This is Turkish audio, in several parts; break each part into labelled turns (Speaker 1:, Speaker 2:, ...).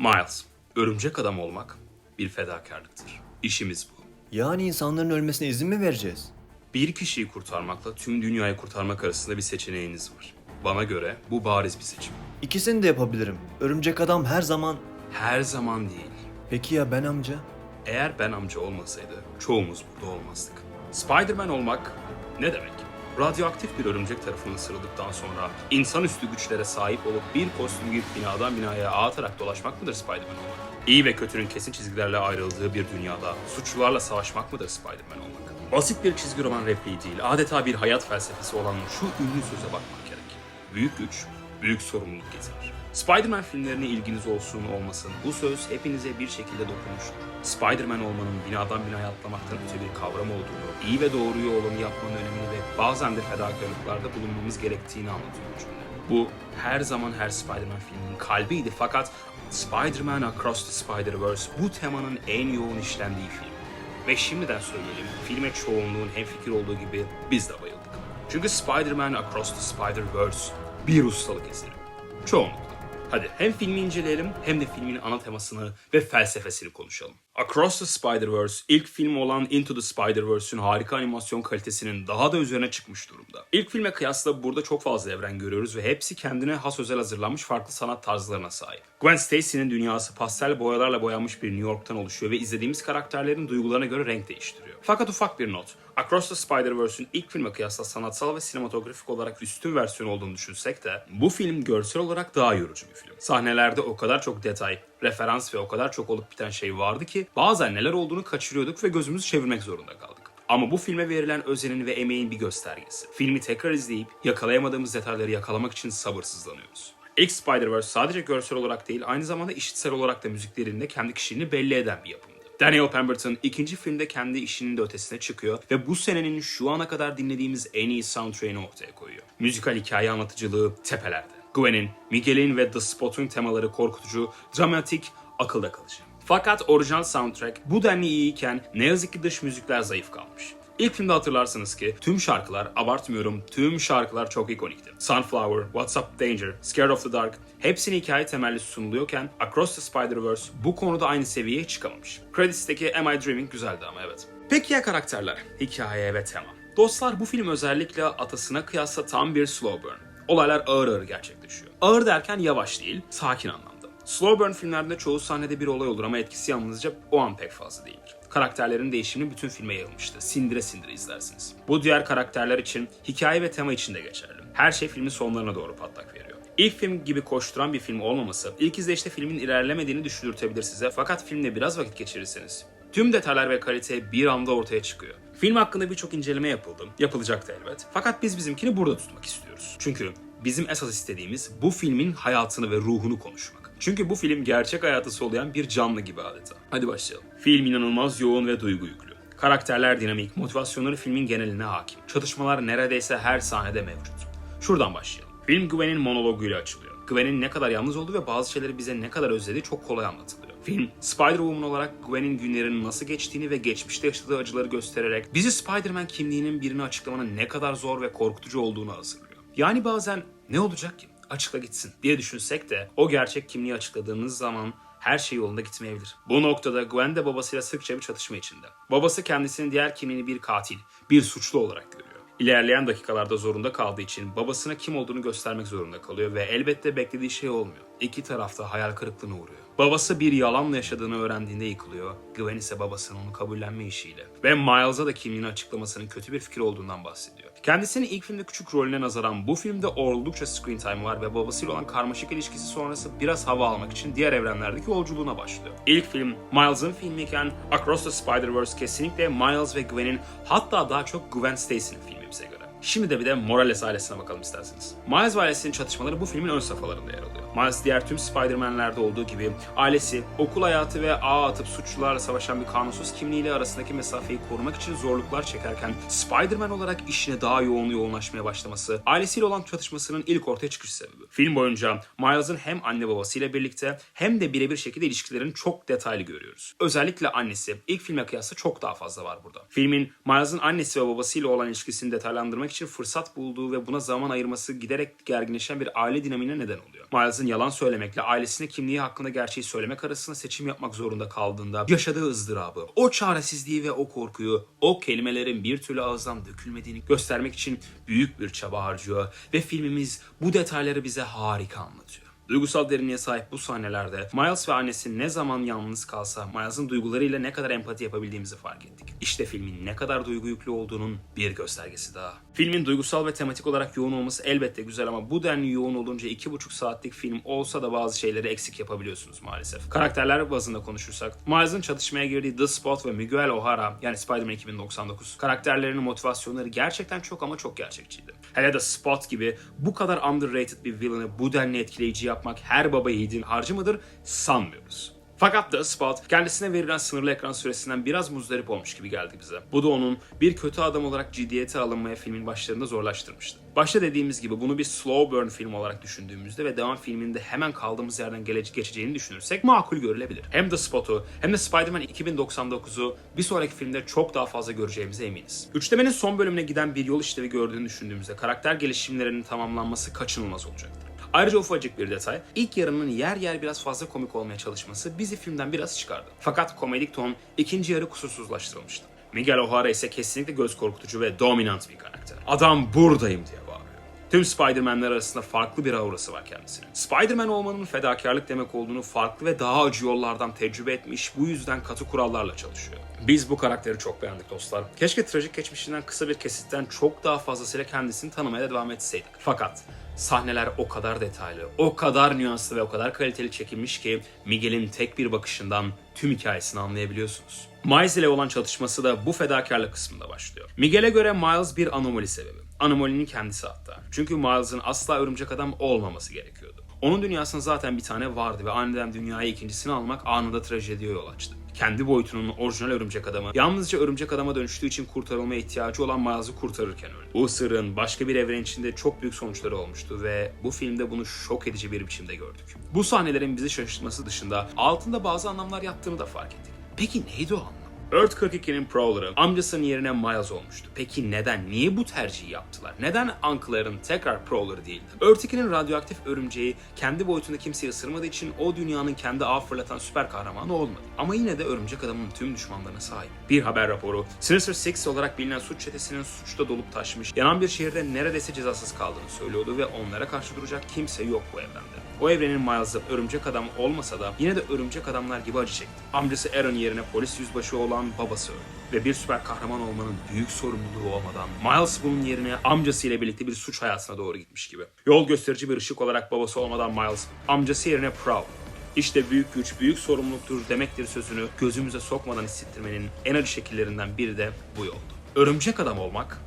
Speaker 1: Miles, örümcek adam olmak bir fedakarlıktır. İşimiz bu.
Speaker 2: Yani insanların ölmesine izin mi vereceğiz?
Speaker 1: Bir kişiyi kurtarmakla tüm dünyayı kurtarmak arasında bir seçeneğiniz var. Bana göre bu bariz bir seçim.
Speaker 2: İkisini de yapabilirim. Örümcek adam her zaman...
Speaker 1: Her zaman değil.
Speaker 2: Peki ya ben amca?
Speaker 1: Eğer ben amca olmasaydı çoğumuz burada olmazdık. Spider-Man olmak ne demek? Radyoaktif bir örümcek tarafından ısırıldıktan sonra insanüstü güçlere sahip olup bir kostüm giyip binadan binaya ağ atarak dolaşmak mıdır Spider-Man olmak? İyi ve kötünün kesin çizgilerle ayrıldığı bir dünyada suçlularla savaşmak mıdır Spider-Man olmak? Basit bir çizgi roman repliği değil, adeta bir hayat felsefesi olan şu ünlü söze bakmak gerek. Büyük güç, büyük sorumluluk getirir. Spider-Man filmlerine ilginiz olsun olmasın bu söz hepinize bir şekilde dokunmuştur. Spider-Man olmanın binadan binaya atlamaktan öte bir kavram olduğunu, iyi ve doğruyu olanı yapmanın önemini ve bazen de fedakarlıklarda bulunmamız gerektiğini anlatıyor cümle. Bu her zaman her Spider-Man filminin kalbiydi fakat Spider-Man Across the Spider-Verse bu temanın en yoğun işlendiği film. Ve şimdiden söyleyelim, filme çoğunluğun hemfikir olduğu gibi biz de bayıldık. Çünkü Spider-Man Across the Spider-Verse bir ustalık eseri. Çoğunlukla. Hadi hem filmi inceleyelim hem de filmin ana temasını ve felsefesini konuşalım. Across the Spider-Verse ilk film olan Into the Spider-Verse'ün harika animasyon kalitesinin daha da üzerine çıkmış durumda. İlk filme kıyasla burada çok fazla evren görüyoruz ve hepsi kendine has özel hazırlanmış farklı sanat tarzlarına sahip. Gwen Stacy'nin dünyası pastel boyalarla boyanmış bir New York'tan oluşuyor ve izlediğimiz karakterlerin duygularına göre renk değiştiriyor. Fakat ufak bir not. Across the Spider-Verse'ün ilk filme kıyasla sanatsal ve sinematografik olarak üstün versiyon olduğunu düşünsek de bu film görsel olarak daha yorucu bir film. Sahnelerde o kadar çok detay, referans ve o kadar çok olup biten şey vardı ki bazen neler olduğunu kaçırıyorduk ve gözümüzü çevirmek zorunda kaldık. Ama bu filme verilen özenin ve emeğin bir göstergesi. Filmi tekrar izleyip yakalayamadığımız detayları yakalamak için sabırsızlanıyoruz. İlk Spider-Verse sadece görsel olarak değil aynı zamanda işitsel olarak da müziklerinde kendi kişiliğini belli eden bir yapımdı. Daniel Pemberton ikinci filmde kendi işinin de ötesine çıkıyor ve bu senenin şu ana kadar dinlediğimiz en iyi soundtrack'ini ortaya koyuyor. Müzikal hikaye anlatıcılığı tepelerde. Gwen'in, Miguel'in ve The Spot'un temaları korkutucu, dramatik, akılda kalıcı. Fakat orijinal soundtrack bu denli iyiyken ne yazık ki dış müzikler zayıf kalmış. İlk filmde hatırlarsınız ki tüm şarkılar, abartmıyorum tüm şarkılar çok ikonikti. Sunflower, What's Up Danger, Scared of the Dark hepsini hikaye temelli sunuluyorken Across the Spider-Verse bu konuda aynı seviyeye çıkamamış. Credits'teki Am I Dreaming güzeldi ama evet. Peki ya karakterler, hikaye ve tema? Dostlar bu film özellikle atasına kıyasla tam bir slow burn. Olaylar ağır ağır gerçekleşiyor. Ağır derken yavaş değil, sakin anlamda. Slow burn filmlerinde çoğu sahnede bir olay olur ama etkisi yalnızca o an pek fazla değildir. Karakterlerin değişimi bütün filme yayılmıştı. Sindire sindire izlersiniz. Bu diğer karakterler için, hikaye ve tema için de geçerli. Her şey filmin sonlarına doğru patlak veriyor. İlk film gibi koşturan bir film olmaması, ilk izleyişte filmin ilerlemediğini düşündürtebilir size fakat filmde biraz vakit geçirirseniz tüm detaylar ve kalite bir anda ortaya çıkıyor. Film hakkında birçok inceleme yapıldı, yapılacaktı elbet. Fakat biz bizimkini burada tutmak istiyoruz. Çünkü bizim esas istediğimiz bu filmin hayatını ve ruhunu konuşmak. Çünkü bu film gerçek hayatı soluyan bir canlı gibi adeta. Hadi başlayalım. Film inanılmaz yoğun ve duygu yüklü. Karakterler dinamik, motivasyonları filmin geneline hakim. Çatışmalar neredeyse her sahnede mevcut. Şuradan başlayalım. Film Gwen'in monologuyla açılıyor. Gwen'in ne kadar yalnız olduğu ve bazı şeyleri bize ne kadar özlediği çok kolay anlatılıyor. Film, Spider-Woman olarak Gwen'in günlerinin nasıl geçtiğini ve geçmişte yaşadığı acıları göstererek bizi Spider-Man kimliğinin birini açıklamanın ne kadar zor ve korkutucu olduğunu hazırlıyor. Yani bazen ne olacak ki? Açıkla gitsin diye düşünsek de o gerçek kimliği açıkladığınız zaman her şey yolunda gitmeyebilir. Bu noktada Gwen de babasıyla sıkça bir çatışma içinde. Babası kendisinin diğer kimliğini bir katil, bir suçlu olarak görüyor. İlerleyen dakikalarda zorunda kaldığı için babasına kim olduğunu göstermek zorunda kalıyor ve elbette beklediği şey olmuyor. İki tarafta hayal kırıklığına uğruyor. Babası bir yalanla yaşadığını öğrendiğinde yıkılıyor. Gwen ise babasının onu kabullenme işiyle. Ve Miles'a da kimliğini açıklamasının kötü bir fikir olduğundan bahsediyor. Kendisinin ilk filmde küçük rolüne nazaran bu filmde oldukça screen time var ve babasıyla olan karmaşık ilişkisi sonrası biraz hava almak için diğer evrenlerdeki yolculuğuna başlıyor. İlk film Miles'ın filmiyken Across the Spider-Verse kesinlikle Miles ve Gwen'in hatta daha çok Gwen Stacy'nin filmi. Şimdi de bir de Morales ailesine bakalım isterseniz. Miles ve ailesinin çatışmaları bu filmin ön safhalarında yer alıyor. Miles diğer tüm Spider-Man'lerde olduğu gibi ailesi, okul hayatı ve ağ atıp suçlularla savaşan bir kanunsuz kimliğiyle arasındaki mesafeyi korumak için zorluklar çekerken Spider-Man olarak işine daha yoğun yoğunlaşmaya başlaması, ailesiyle olan çatışmasının ilk ortaya çıkış sebebi. Film boyunca Miles'ın hem anne babasıyla birlikte hem de birebir şekilde ilişkilerini çok detaylı görüyoruz. Özellikle annesi ilk filme kıyasla çok daha fazla var burada. Filmin Miles'ın annesi ve babasıyla olan ilişkisini detaylandırmak için fırsat bulduğu ve buna zaman ayırması giderek gerginleşen bir aile dinamiğine neden oluyor. Miles'ın Miles'ın yalan söylemekle ailesine kimliği hakkında gerçeği söylemek arasında seçim yapmak zorunda kaldığında yaşadığı ızdırabı, o çaresizliği ve o korkuyu, o kelimelerin bir türlü ağızdan dökülmediğini göstermek için büyük bir çaba harcıyor ve filmimiz bu detayları bize harika anlatıyor. Duygusal derinliğe sahip bu sahnelerde Miles ve annesi ne zaman yalnız kalsa Miles'ın duygularıyla ne kadar empati yapabildiğimizi fark ettik. İşte filmin ne kadar duygu yüklü olduğunun bir göstergesi daha. Filmin duygusal ve tematik olarak yoğun olması elbette güzel ama bu denli yoğun olunca iki buçuk saatlik film olsa da bazı şeyleri eksik yapabiliyorsunuz maalesef. Karakterler bazında konuşursak Miles'ın çatışmaya girdiği The Spot ve Miguel O'Hara yani Spider-Man 2099 karakterlerinin motivasyonları gerçekten çok ama çok gerçekçiydi. Hele de Spot gibi bu kadar underrated bir villain'ı bu denli etkileyici yapmak her baba yiğidin harcı mıdır sanmıyoruz. Fakat The Spot kendisine verilen sınırlı ekran süresinden biraz muzdarip olmuş gibi geldi bize. Bu da onun bir kötü adam olarak ciddiyete alınmaya filmin başlarında zorlaştırmıştı. Başta dediğimiz gibi bunu bir slow burn film olarak düşündüğümüzde ve devam filminde hemen kaldığımız yerden gele- geçeceğini düşünürsek makul görülebilir. Hem The Spot'u hem de Spider-Man 2099'u bir sonraki filmde çok daha fazla göreceğimize eminiz. Üçlemenin son bölümüne giden bir yol işlevi gördüğünü düşündüğümüzde karakter gelişimlerinin tamamlanması kaçınılmaz olacaktır. Ayrıca ufacık bir detay, ilk yarının yer yer biraz fazla komik olmaya çalışması bizi filmden biraz çıkardı. Fakat komedik ton ikinci yarı kusursuzlaştırılmıştı. Miguel O'Hara ise kesinlikle göz korkutucu ve dominant bir karakter. Adam buradayım diye. Tüm Spider-Man'ler arasında farklı bir aurası var kendisinin. Spider-Man olmanın fedakarlık demek olduğunu farklı ve daha acı yollardan tecrübe etmiş, bu yüzden katı kurallarla çalışıyor. Biz bu karakteri çok beğendik dostlar. Keşke trajik geçmişinden kısa bir kesitten çok daha fazlasıyla kendisini tanımaya devam etseydik. Fakat sahneler o kadar detaylı, o kadar nüanslı ve o kadar kaliteli çekilmiş ki Miguel'in tek bir bakışından tüm hikayesini anlayabiliyorsunuz. Miles ile olan çatışması da bu fedakarlık kısmında başlıyor. Miguel'e göre Miles bir anomali sebebi. Anomalinin kendisi hatta. Çünkü Miles'ın asla örümcek adam olmaması gerekiyordu. Onun dünyasında zaten bir tane vardı ve aniden dünyaya ikincisini almak anında trajediye yol açtı. Kendi boyutunun orijinal örümcek adamı yalnızca örümcek adama dönüştüğü için kurtarılmaya ihtiyacı olan Miles'ı kurtarırken öldü. Bu sırrın başka bir evren içinde çok büyük sonuçları olmuştu ve bu filmde bunu şok edici bir biçimde gördük. Bu sahnelerin bizi şaşırtması dışında altında bazı anlamlar yattığını da fark ettik. Peki neydi o anlam? Earth 42'nin Prowler'ı amcasının yerine Miles olmuştu. Peki neden? Niye bu tercihi yaptılar? Neden Uncle'ların tekrar Prowler değildi? Earth 2'nin radyoaktif örümceği kendi boyutunda kimseyi ısırmadığı için o dünyanın kendi ağ fırlatan süper kahramanı olmadı. Ama yine de örümcek adamın tüm düşmanlarına sahip. Bir haber raporu, Sinister Six olarak bilinen suç çetesinin suçta dolup taşmış, yanan bir şehirde neredeyse cezasız kaldığını söylüyordu ve onlara karşı duracak kimse yok bu evrende. O evrenin Miles'ı örümcek adam olmasa da yine de örümcek adamlar gibi acı çekti. Amcası Aaron yerine polis yüzbaşı olan babası öldü. Ve bir süper kahraman olmanın büyük sorumluluğu olmadan Miles bunun yerine amcası ile birlikte bir suç hayatına doğru gitmiş gibi. Yol gösterici bir ışık olarak babası olmadan Miles amcası yerine Proud. İşte büyük güç büyük sorumluluktur demektir sözünü gözümüze sokmadan hissettirmenin en acı şekillerinden biri de bu yoldu. Örümcek adam olmak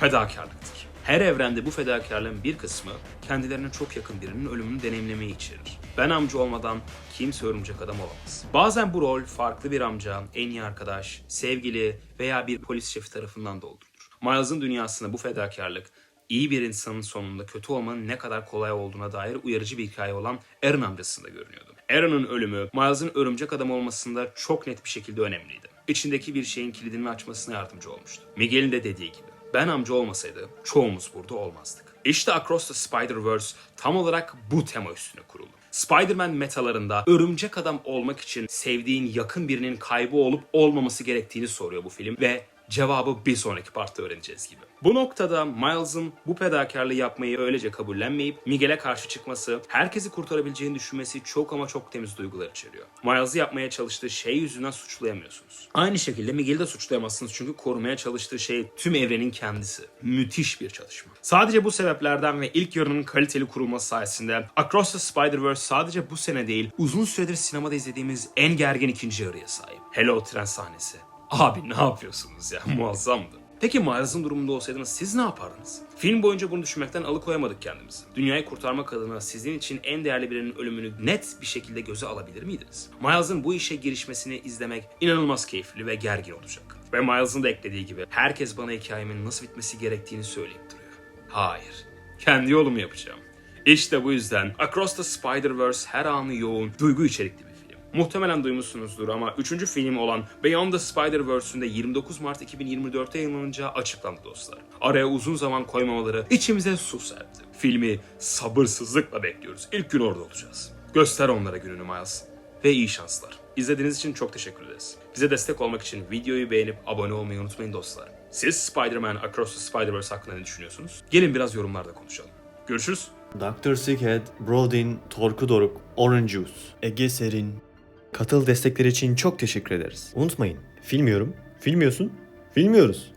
Speaker 1: fedakarlıktır. Her evrende bu fedakarlığın bir kısmı kendilerine çok yakın birinin ölümünü deneyimlemeyi içerir. Ben amca olmadan kimse örümcek adam olamaz. Bazen bu rol farklı bir amca, en iyi arkadaş, sevgili veya bir polis şefi tarafından doldurulur. Miles'ın dünyasında bu fedakarlık iyi bir insanın sonunda kötü olmanın ne kadar kolay olduğuna dair uyarıcı bir hikaye olan Aaron amcasında görünüyordu. Aaron'ın ölümü Miles'ın örümcek adam olmasında çok net bir şekilde önemliydi. İçindeki bir şeyin kilidini açmasına yardımcı olmuştu. Miguel'in de dediği gibi. Ben amca olmasaydı çoğumuz burada olmazdık. İşte Across the Spider-Verse tam olarak bu tema üstüne kuruldu. Spider-Man metalarında örümcek adam olmak için sevdiğin yakın birinin kaybı olup olmaması gerektiğini soruyor bu film ve cevabı bir sonraki partta öğreneceğiz gibi. Bu noktada Miles'ın bu fedakarlığı yapmayı öylece kabullenmeyip Miguel'e karşı çıkması, herkesi kurtarabileceğini düşünmesi çok ama çok temiz duygular içeriyor. Miles'ı yapmaya çalıştığı şey yüzünden suçlayamıyorsunuz. Aynı şekilde Miguel'i de suçlayamazsınız çünkü korumaya çalıştığı şey tüm evrenin kendisi. Müthiş bir çalışma. Sadece bu sebeplerden ve ilk yarının kaliteli kurulması sayesinde Across the Spider-Verse sadece bu sene değil uzun süredir sinemada izlediğimiz en gergin ikinci yarıya sahip. Hele o tren sahnesi. Abi ne yapıyorsunuz ya muazzamdı. Peki Miles'ın durumunda olsaydınız siz ne yapardınız? Film boyunca bunu düşünmekten alıkoyamadık kendimizi. Dünyayı kurtarmak adına sizin için en değerli birinin ölümünü net bir şekilde göze alabilir miydiniz? Miles'ın bu işe girişmesini izlemek inanılmaz keyifli ve gergin olacak. Ve Miles'ın da eklediği gibi herkes bana hikayemin nasıl bitmesi gerektiğini söyleyip duruyor. Hayır. Kendi yolumu yapacağım. İşte bu yüzden Across the Spider-Verse her anı yoğun, duygu içerikli. Muhtemelen duymuşsunuzdur ama 3. film olan Beyond the Spider-Verse'ün de 29 Mart 2024'te yayınlanacağı açıklandı dostlar. Araya uzun zaman koymamaları içimize su serpti. Filmi sabırsızlıkla bekliyoruz. İlk gün orada olacağız. Göster onlara gününü Miles. Ve iyi şanslar. İzlediğiniz için çok teşekkür ederiz. Bize destek olmak için videoyu beğenip abone olmayı unutmayın dostlar. Siz Spider-Man Across the Spider-Verse hakkında ne düşünüyorsunuz? Gelin biraz yorumlarda konuşalım. Görüşürüz.
Speaker 3: Dr. Sickhead, Brodin, Torkudoruk, Orange Juice.
Speaker 2: Ege Serin.
Speaker 3: Katıl destekleri için çok teşekkür ederiz. Unutmayın, filmiyorum, filmiyorsun, filmiyoruz.